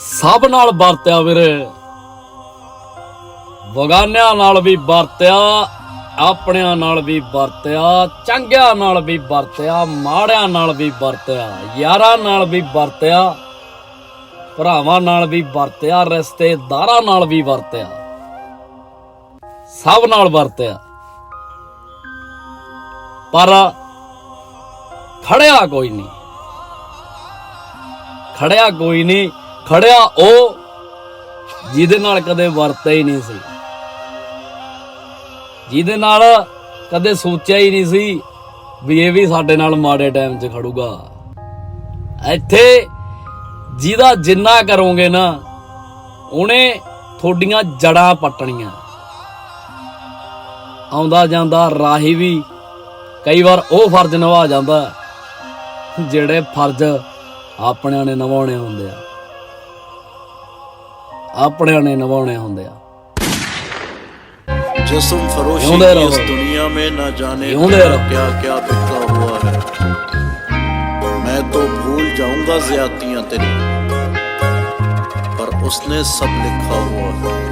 ਸਭ ਨਾਲ ਵਰਤਿਆ ਵੀਰੇ। ਵਗਾਨਿਆਂ ਨਾਲ ਵੀ ਵਰਤਿਆ, ਆਪਣਿਆਂ ਨਾਲ ਵੀ ਵਰਤਿਆ, ਚੰਗਿਆਂ ਨਾਲ ਵੀ ਵਰਤਿਆ, ਮਾੜਿਆਂ ਨਾਲ ਵੀ ਵਰਤਿਆ, ਯਾਰਾਂ ਨਾਲ ਵੀ ਵਰਤਿਆ, ਭਰਾਵਾਂ ਨਾਲ ਵੀ ਵਰਤਿਆ, ਰਿਸ਼ਤੇਦਾਰਾਂ ਨਾਲ ਵੀ ਵਰਤਿਆ। ਸਭ ਨਾਲ ਵਰਤਿਆ। ਪਰ ਖੜਿਆ ਕੋਈ ਨਹੀਂ। ਖੜਿਆ ਕੋਈ ਨਹੀਂ। ਖੜਿਆ ਉਹ, ਜਿਹਦੇ ਨਾਲ ਕਦੇ ਵਰਤਿਆ ਹੀ ਨਹੀਂ ਸੀ। ਜਿਹਦੇ ਨਾਲ ਕਦੇ ਸੋਚਿਆ ਹੀ ਨਹੀਂ ਸੀ ਵੀ ਇਹ ਵੀ ਸਾਡੇ ਨਾਲ ਮਾੜੇ ਟਾਈਮ 'ਚ ਖੜੂਗਾ। ਇੱਥੇ ਜਿਹਦਾ ਜਿੰਨਾ ਕਰੋਗੇ ਨਾ, ਉਹਨੇ ਤੁਹਾਡੀਆਂ ਜੜਾਂ ਪੱਟਣੀਆਂ। ਆਉਂਦਾ ਜਾਂਦਾ ਰਾਹੀ ਵੀ ਕਈ ਵਾਰ ਉਹ ਫਰਜ਼ ਨਿਭਾ ਜਾਂਦਾ, ਜਿਹੜੇ ਫਰਜ਼ ਆਪਣਿਆਂ ਨੇ ਨਿਭਾਉਣੇ ਹੁੰਦੇ ਆ। ਆਪਣਿਆਂ ਨੇ ਨਿਭਾਉਣੇ ਹੁੰਦੇ ਆ जिस्म फरोशी की इस दुनिया में न जाने क्या क्या क्या बिखरा हुआ है मैं तो भूल जाऊंगा ज्यादतियां तेरी पर उसने सब लिखा हुआ है